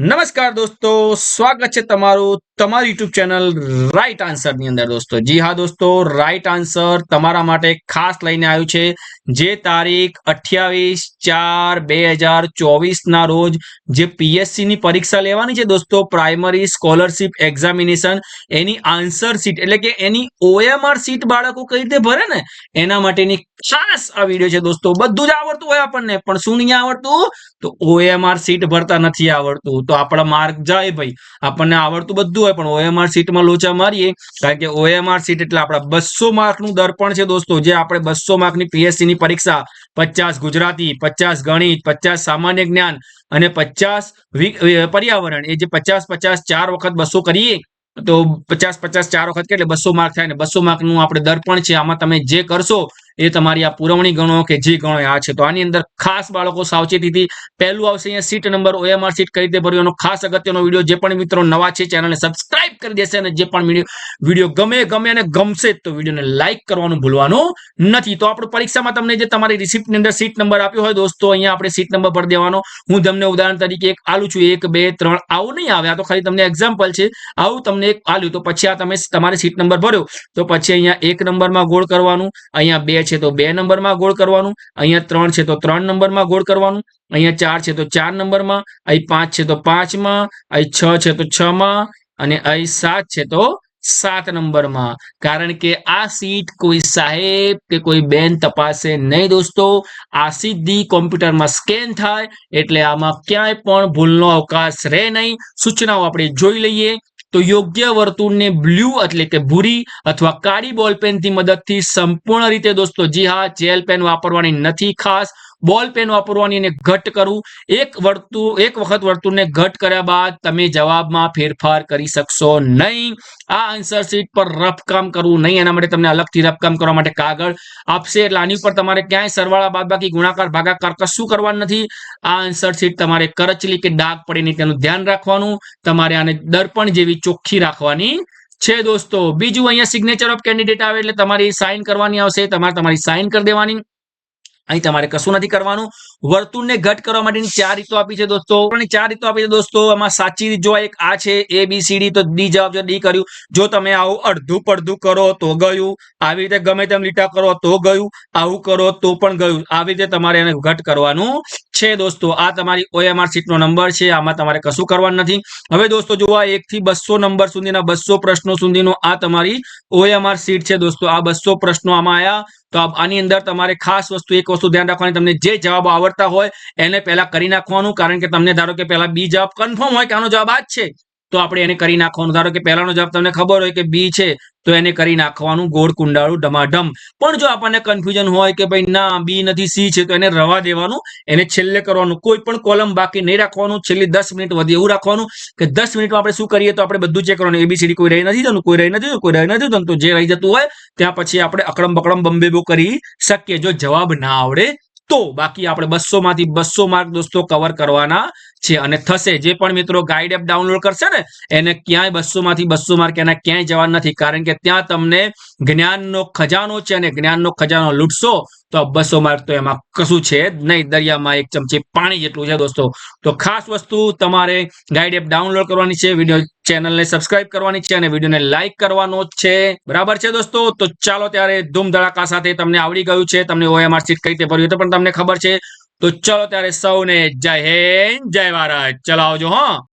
નમસ્કાર દોસ્તો, સ્વાગત છે તમારું, તમારી યુટ્યુબ ચેનલ રાઈટ આન્સરની અંદર દોસ્તો. જી હા દોસ્તો રાઈટ આન્સર તમારા માટે ખાસ લઈને આવ્યું છે, જે તારીખ અઠ્યાવીસ ચાર બે હજાર ચોવીસના રોજ જે પીએસસી ની પરીક્ષા લેવાની છે દોસ્તો પ્રાઇમરી સ્કોલરશિપ એક્ઝામિનેશન એની આન્સર સીટ એટલે કે એની ઓએમઆર સીટ બાળકો કઈ રીતે ભરે ને, એના માટેની ખાસ આ વીડિયો છે દોસ્તો. બધું જ આવડતું હોય આપણને, પણ શું નહીં આવડતું? તો ઓએમઆર સીટ ભરતા નથી આવડતું. તો આપણા માર્ક જાય ભાઈ. આપણને આવડતું બધું હોય, પણ ઓએમઆર સીટમાં લોચા મારીએ, કારણ કે ઓએમઆર સીટ એટલે આપણા બસો માર્કનું દર્પણ છે દોસ્તો. જે આપણે બસો માર્કની પીએસસી પરીક્ષા, પચાસ ગુજરાતી, પચાસ ગણિત, પચાસ સામાન્ય જ્ઞાન અને પચાસ પર્યાવરણ. એ જે પચાસ પચાસ, ચાર વખત બસો કરીએ, તો પચાસ પચાસ, ચાર વખત એટલે બસો માર્ક થાય ને બસો માર્કનું આપણે દર્પણ છે. આમાં તમે જે કરશો એ તમારી આ પુરવણી ગણો કે જે ગણો આ છે. તો આની અંદર ખાસ બાળકો સાવચેતીથી પહેલું આવશે અહીંયા સીટ નંબર ઓએમઆર સીટ કઈ રીતે ભર્યો એનો ખાસ અગત્યનો વીડિયો જે પણ મિત્રો નવા છે ચેનલને સબસ્ક્રાઇબ કરી દેશે અને જે પણ વીડિયો ગમે ગમે અને ગમશે તો વિડીયોને લાઇક કરવાનું ભૂલવાનું નથી. તો આપણે પરીક્ષામાં તમને જે તમારી રિસિપ્ટની અંદર સીટ નંબર આપ્યો હોય દોસ્તો, અહીંયા આપણે સીટ નંબર ભરી દેવાનો. હું તમને ઉદાહરણ તરીકે એક આલું છું. એક, બે, ત્રણ, આવું નહીં આવે. આ તો ખાલી તમને એક્ઝામ્પલ છે. આવું તમને એક આલ્યું. તો પછી આ તમે તમારે સીટ નંબર ભર્યો. તો પછી અહીંયા એક નંબરમાં ગોળ કરવાનું. અહીંયા બે છે તો બે નંબરમાં ગોળ કરવાનું, અહીંયા ત્રણ છે તો ત્રણ નંબરમાં ગોળ કરવાનું, અહીંયા ચાર છે તો ચાર નંબરમાં, અહીં પાંચ છે તો પાંચમાં, અહીં છ છે તો છ માં અને અહીં સાત છે તો સાત નંબરમાં. કારણ કે આ સીટ કોઈ સાહેબ કે કોઈ બેન તપાસે નહીં દોસ્તો. આ સીધી કોમ્પ્યુટરમાં સ્કેન થાય, એટલે આમાં ક્યાંય પણ ભૂલનો અવકાશ રહે નહીં. સૂચનાઓ આપણે જોઈ લઈએ. તો યોગ્ય વર્તુળને બ્લુ એટલે કે ભૂરી અથવા કાળી બોલ પેનથી મદદથી સંપૂર્ણ રીતે દોસ્તો જી હા જેલ પેન વાપરવાની નથી ખાસ. બોલ પેન વાપરવાની અને ઘટ કરવું એક વર્તુળ, એક વખત વર્તુળને ઘટ કર્યા બાદ તમે જવાબમાં ફેરફાર કરી શકશો નહીં. આ આન્સર શીટ પર રફ કામ કરવું નહીં. એના માટે તમને અલગથી રફ કામ કરવા માટે કાગળ આપશે. એટલે આની ઉપર તમારે ક્યાંય સરવાળા, બાદબાકી, ગુણાકાર, ભાગાકાર કશું કરવાનું નથી. આ આન્સર શીટ તમારે કરચલી કે ડાઘ પડે નહીં તેનું ધ્યાન રાખવાનું. તમારે આને દર્પણ જેવી ચોખ્ખી રાખવાની છે દોસ્તો. બીજું અહીંયા સિગ્નેચર ઓફ કેન્ડિડેટ આવે એટલે તમારી સાઇન કરવાની આવશે. તમારે તમારી સાઇન કરી દેવાની. અહીં તમારે કશું નથી કરવાનું. વર્તુળને ઘટ કરવા માટેની ચાર રીતો આપી છે દોસ્તો. ચાર રીતો આપી છે દોસ્તો. આમાં સાચી રીત જો એક આ છે, એ, બી, સી, ડી, તો ડી જવાબ છે ડી કર્યું. જો તમે આવું અડધું પડધું કરો તો ગયું. આવી રીતે ગમે તેમ લીટા કરો તો ગયું. આવું કરો તો પણ ગયું. આવી રીતે તમારે એને ઘટ કરવાનું છે દોસ્તો. આ તમારી ઓએમઆર સીટનો નંબર છે. આમાં તમારે કશું કરવાનું નથી. હવે દોસ્તો જો આ એક થી બસો નંબર સુધીના બસો પ્રશ્નો સુધીનો આ તમારી ઓએમઆર સીટ છે દોસ્તો. આ બસો પ્રશ્નો આમાં આવ્યા તો આની અંદર તમારે ખાસ વસ્તુ, એક વસ્તુ ધ્યાન રાખવાની. તમને જે જવાબ આવડતા હોય, એને પહેલા કરી નાખવાનું. કારણ કે તમને ધારો કે પહેલા બી જવાબ કન્ફર્મ હોય કે આનો જવાબ આ જ છે. તો આપણે એને કરી નાખવાનું. ધારો કે પહેલાનો જવાબ તમને ખબર હોય કે બી છે. તો એને કરી નાખવાનું ગોળ કુંડાળું ઢમાઢમ પણ જો આપણને કન્ફ્યુઝન હોય કે ભાઈ ના બી નથી સી છે, તો એને રવા દેવાનું. એને છેલ્લે કરવાનું. કોઈ પણ કોલમ બાકી નહીં રાખવાનું. છેલ્લી દસ મિનિટ વધી એવું રાખવાનું કે દસ મિનિટમાં આપણે શું કરીએ તો આપણે બધું ચેક કરવાનું. એબીસીડી કોઈ રહી નથી જતું, કોઈ રહી નથી કોઈ રહી નથી જતું. જે રહી જતું હોય, ત્યાં પછી આપણે અકડમ બકડમ બંબેબો કરી શકીએ. જો જવાબ ના આવડે તો બાકી આપણે બસો માંથી બસો માર્ક દોસ્તો કવર કરવાના છે. અને થશે જે પણ મિત્રો ગાઈડ એપ ડાઉનલોડ કરશે ને, એને ક્યાંય બસો માંથી બસો માર્ક એના ક્યાંય જવા નથી. કારણ કે ત્યાં તમને જ્ઞાનનો ખજાનો છે અને જ્ઞાનનો ખજાનો લૂટશો તો બસો માર્ક તો એમાં કશું છે જ નહીં. દરિયામાં એક ચમચી પાણી જેટલું છે દોસ્તો. તો ખાસ વસ્તુ તમારે ગાઈડ એપ ડાઉનલોડ કરવાની છે. વીડિયો ચેનલને સબસ્ક્રાઇબ કરવાની છે અને વિડીયોને લાઇક કરવાનો છે. બરાબર છે દોસ્તો? તો ચાલો ત્યારે ધૂમ ધડાકા સાથે તમને આવડી ગયું છે. તમને ઓએમઆર સીટ કઈ રીતે ભર્યું પણ તમને ખબર છે. તો ચલો ત્યારે સૌને જય હિન્દ, જય ભારત. ચલાવજો હા.